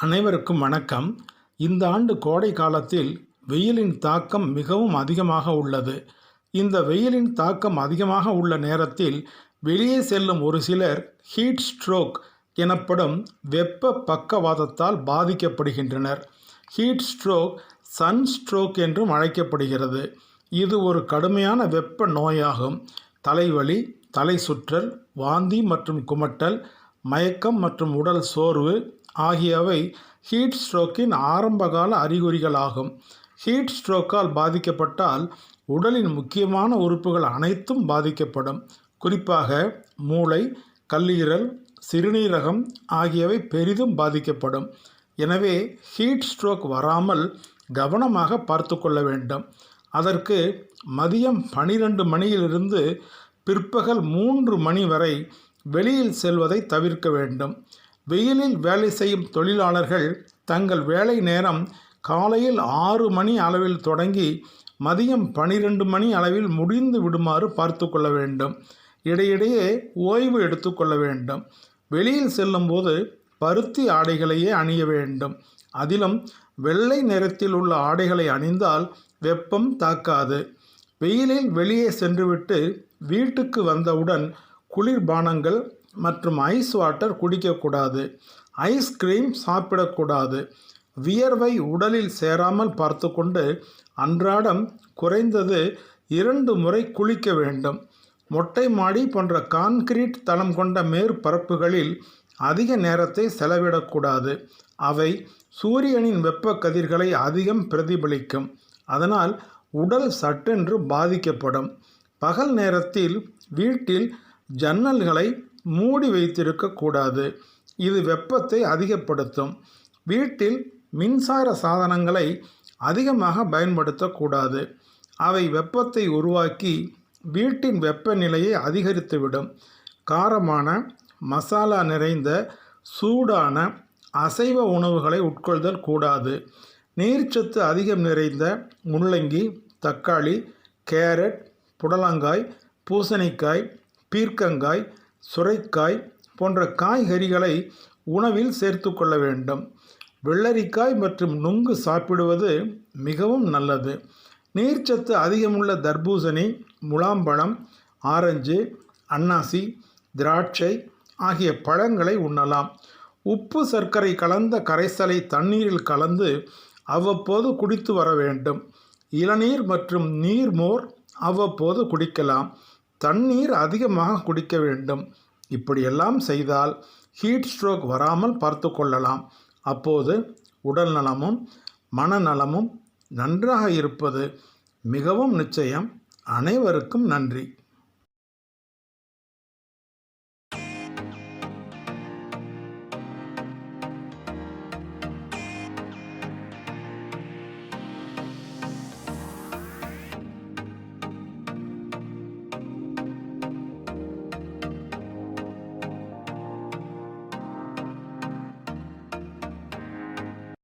அனைவருக்கும் வணக்கம். இந்த ஆண்டு கோடை காலத்தில் வெயிலின் தாக்கம் மிகவும் அதிகமாக உள்ளது. இந்த வெயிலின் தாக்கம் அதிகமாக உள்ள நேரத்தில் வெளியே செல்லும் ஒரு சிலர் ஹீட் ஸ்ட்ரோக் எனப்படும் வெப்ப பக்கவாதத்தால் பாதிக்கப்படுகின்றனர். ஹீட் ஸ்ட்ரோக் சன் ஸ்ட்ரோக் என்றும் அழைக்கப்படுகிறது. இது ஒரு கடுமையான வெப்ப நோயாகும். தலைவலி தலை சுற்றல் வாந்தி மற்றும் குமட்டல் மயக்கம் மற்றும் உடல் சோர்வு ஆகியவை ஹீட் ஸ்ட்ரோக்கின் ஆரம்பகால அறிகுறிகளாகும். ஹீட் ஸ்ட்ரோக்கால் பாதிக்கப்பட்டால் உடலின் முக்கியமான உறுப்புகள் அனைத்தும் பாதிக்கப்படும். குறிப்பாக மூளை கல்லீரல் சிறுநீரகம் ஆகியவை பெரிதும் பாதிக்கப்படும். எனவே ஹீட் ஸ்ட்ரோக் வராமல் கவனமாக பார்த்து கொள்ள வேண்டும். அதற்கு மதியம் பனிரெண்டு மணியிலிருந்து பிற்பகல் மூன்று மணி வரை வெளியில் செல்வதை தவிர்க்க வேண்டும். வெயிலில் வேலை செய்யும் தொழிலாளர்கள் தங்கள் வேலை நேரம் காலையில் ஆறு மணி அளவில் தொடங்கி மதியம் பனிரெண்டு மணி அளவில் முடிந்து விடுமாறு பார்த்து கொள்ள வேண்டும். இடையிடையே ஓய்வு எடுத்துக்கொள்ள வேண்டும். வெளியில் செல்லும்போது பருத்தி ஆடைகளையே அணிய வேண்டும். அதிலும் வெள்ளை நிறத்தில் உள்ள ஆடைகளை அணிந்தால் வெப்பம் தாக்காது. வெயிலில் வெளியே சென்றுவிட்டு வீட்டுக்கு வந்தவுடன் குளிர்பானங்கள் மற்றும் ஐஸ் வாட்டர் குடிக்கக்கூடாது. ஐஸ்கிரீம் சாப்பிடக்கூடாது. வியர்வை உடலில் சேராமல் பார்த்து கொண்டு அன்றாடம் குறைந்தது இரண்டு முறை குளிக்க வேண்டும். மொட்டை மாடி போன்ற கான்கிரீட் தளம் கொண்ட மேற்பரப்புகளில் அதிக நேரத்தை செலவிடக்கூடாது. அவை சூரியனின் வெப்ப கதிர்களை அதிகம் பிரதிபலிக்கும். அதனால் உடல் சட்டென்று பாதிக்கப்படும். பகல் நேரத்தில் வீட்டில் ஜன்னல்களை மூடி வைத்திருக்கக்கூடாது. இது வெப்பத்தை அதிகப்படுத்தும். வீட்டில் மின்சார சாதனங்களை அதிகமாக பயன்படுத்தக்கூடாது. அவை வெப்பத்தை உருவாக்கி வீட்டின் வெப்பநிலையை அதிகரித்துவிடும். காரமான மசாலா நிறைந்த சூடான அசைவ உணவுகளை உட்கொள்தல் கூடாது. நீர்ச்சத்து அதிகம் நிறைந்த முள்ளங்கி தக்காளி கேரட் புடலங்காய் பூசணிக்காய் பீர்க்கங்காய் சுரைக்காய் போன்ற காய்கறிகளை உணவில் சேர்த்து கொள்ள வேண்டும். வெள்ளரிக்காய் மற்றும் நுங்கு சாப்பிடுவது மிகவும் நல்லது. நீர்ச்சத்து அதிகமுள்ள தர்பூசணி முலாம்பழம் ஆரஞ்சு அன்னாசி திராட்சை ஆகிய பழங்களை உண்ணலாம். உப்பு சர்க்கரை கலந்த கரைசலை தண்ணீரில் கலந்து அவ்வப்போது குடித்து வர வேண்டும். இளநீர் மற்றும் நீர்மோர் அவ்வப்போது குடிக்கலாம். தண்ணீர் அதிகமாக குடிக்க வேண்டும். இப்படியெல்லாம் செய்தால் ஹீட் ஸ்ட்ரோக் வராமல் பார்த்து கொள்ளலாம். அப்போது உடல் நலமும் மனநலமும் நன்றாக இருப்பது மிகவும் நிச்சயம். அனைவருக்கும் நன்றி.